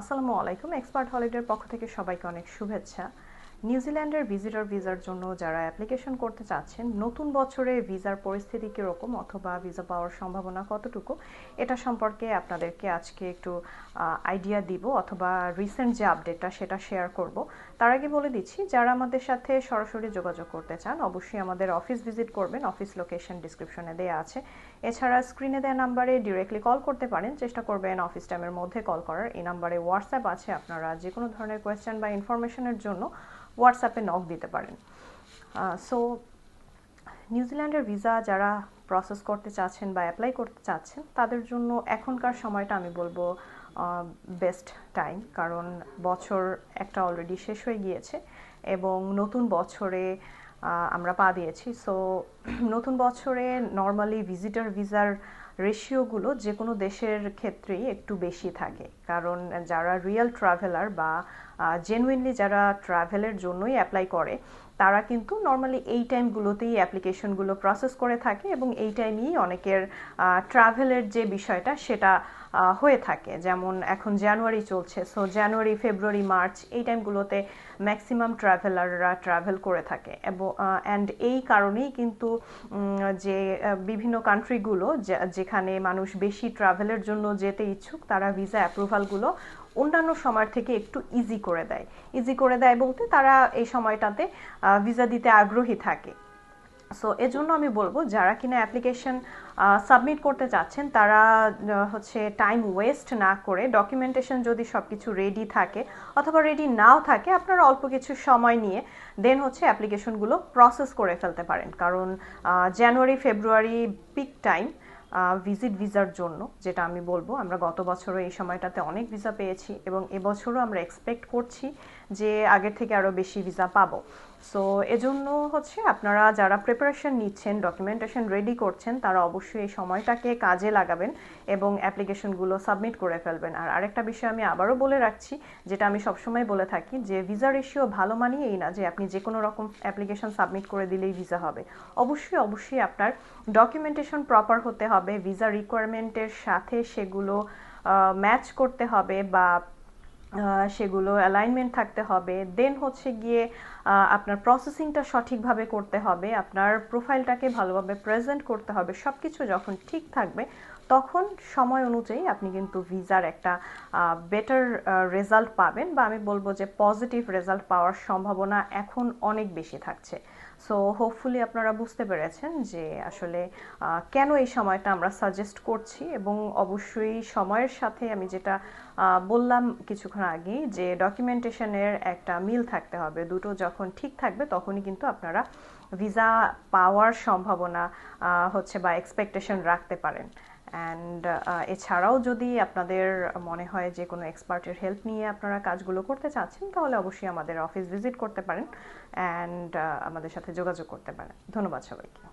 আসসালামু আলাইকুম এক্সপার্ট হলিডের পক্ষ থেকে সবাইকে অনেক শুভেচ্ছা। নিউজিল্যান্ডের ভিজিটর ভিসার জন্য যারা অ্যাপ্লিকেশন করতে চাচ্ছেন, নতুন বছরে ভিসার পরিস্থিতি কীরকম অথবা ভিসা পাওয়ার সম্ভাবনা কতটুকু, এটা সম্পর্কে আপনাদেরকে আজকে একটু আইডিয়া দিব অথবা রিসেন্ট যে আপডেটটা সেটা শেয়ার করব। তার আগে বলে দিচ্ছি, যারা আমাদের সাথে সরাসরি যোগাযোগ করতে চান, অবশ্যই আমাদের অফিস ভিজিট করবেন। অফিস লোকেশন ডিসক্রিপশনে দেওয়া আছে। এছাড়া স্ক্রিনে দেওয়া নাম্বারে ডিরেক্টলি কল করতে পারেন। চেষ্টা করবেন অফিস টাইমের মধ্যে কল করার। এই নাম্বারে হোয়াটসঅ্যাপ আছে, আপনারা যে কোনো ধরনের কোয়েশ্চেন বা ইনফরমেশনের জন্য হোয়াটসঅ্যাপে নক দিতে পারেন। সো নিউজিল্যান্ডের ভিসা যারা প্রসেস করতে চাচ্ছেন বা অ্যাপ্লাই করতে চাচ্ছেন, তাদের জন্য এখনকার সময়টা আমি বলব বেস্ট টাইম কারণ বছর একটা অলরেডি শেষ হয়ে গিয়েছে এবং নতুন বছরে আমরা পা দিয়েছি। সো নতুন বছরে নর্মালি ভিজিটার ভিসার রেশিওগুলো যে কোনো দেশের ক্ষেত্রেই একটু বেশি থাকে। কারণ যারা রিয়েল ট্রাভেলার বা জেনুইনলি যারা ট্রাভেলের জন্যই অ্যাপ্লাই করে, তারা কিন্তু নর্মালি এই টাইমগুলোতেই অ্যাপ্লিকেশনগুলো প্রসেস করে থাকে এবং এই টাইমেই অনেকের ট্রাভেলের যে বিষয়টা সেটা হয়ে থাকে। যেমন এখন জানুয়ারি চলছে সো জানুয়ারি ফেব্রুয়ারি মার্চ এই টাইমগুলোতে ম্যাক্সিমাম ট্রাভেলাররা ট্রাভেল করে থাকে। এবং অ্যান্ড এই কারণেই কিন্তু যে বিভিন্ন কান্ট্রিগুলো যেখানে মানুষ বেশি ট্রাভেলের জন্য যেতে ইচ্ছুক, তারা ভিসা অ্যাপ্রুভালগুলো অন্যান্য সময়ের থেকে একটু ইজি করে দেয়। ইজি করে দেয় বলতে তারা এই সময়টাতে ভিসা দিতে আগ্রহী থাকে। সো এজন্য আমি বলব, যারা কিনা অ্যাপ্লিকেশন সাবমিট করতে চাচ্ছেন, তারা হচ্ছে টাইম ওয়েস্ট না করে ডকুমেন্টেশন যদি সব কিছু রেডি থাকে অথবা রেডি নাও থাকে, আপনারা অল্প কিছু সময় নিয়ে দেন হচ্ছে অ্যাপ্লিকেশনগুলো প্রসেস করে ফেলতে পারেন। কারণ January February peak time visit ভিসার জন্য, যেটা আমি বলব, আমরা গত বছরও এই সময়টাতে অনেক ভিসা পেয়েছি এবং এবছরও আমরা এক্সপেক্ট করছি যে আগের থেকে আরও বেশি ভিসা পাবো। সো এজন্য হচ্ছে আপনারা যারা প্রিপারেশন নিচ্ছেন ডকুমেন্টেশন রেডি করছেন, তারা অবশ্যই এই সময়টাকে কাজে লাগাবেন এবং অ্যাপ্লিকেশনগুলো সাবমিট করে ফেলবেন। আর আরেকটা বিষয় আমি আবারও বলে রাখছি, যেটা আমি সবসময় বলে থাকি, যে ভিসা রেশিও ভালো মানিয়ে এই না যে আপনি যে কোনো রকম অ্যাপ্লিকেশন সাবমিট করে দিলেই ভিসা হবে। অবশ্যই অবশ্যই আপনার ডকুমেন্টেশন প্রপার হতে হবে ভিসা রিকোয়ারমেন্টের সাথে সেগুলো ম্যাচ করতে হবে বা সেগুলো অ্যালাইনমেন্ট থাকতে হবে। দেন হচ্ছে গিয়ে আপনার প্রসেসিংটা সঠিকভাবে করতে হবে। আপনার প্রোফাইলটাকে ভালোভাবে প্রেজেন্ট করতে হবে। সব কিছু যখন ঠিক থাকবে, তখন সময় অনুযায়ী আপনি কিন্তু ভিসার একটা বেটার রেজাল্ট পাবেন। বা আমি বলব যে পজিটিভ রেজাল্ট পাওয়ার সম্ভাবনা এখন অনেক বেশি থাকছে। সো হোপফুলি আপনারা বুঝতে পেরেছেন যে আসলে কেন এই সময়টা আমরা সাজেস্ট করছি এবং অবশ্যই সময়ের সাথে আমি যেটা বললাম কিছুক্ষণ আগে যে ডকুমেন্টেশনের একটা মিল থাকতে হবে। দুটো যখন ঠিক থাকবে তখনই কিন্তু আপনারা ভিসা পাওয়ার সম্ভাবনা হচ্ছে বা এক্সপেকটেশন রাখতে পারেন। অ্যান্ড এছাড়াও যদি আপনাদের মনে হয় যে কোনো এক্সপার্টের হেল্প নিয়ে আপনারা কাজগুলো করতে চাচ্ছেন, তাহলে অবশ্যই আমাদের অফিস ভিজিট করতে পারেন। অ্যান্ড আমাদের সাথে যোগাযোগ করতে পারেন। ধন্যবাদ সবাইকে।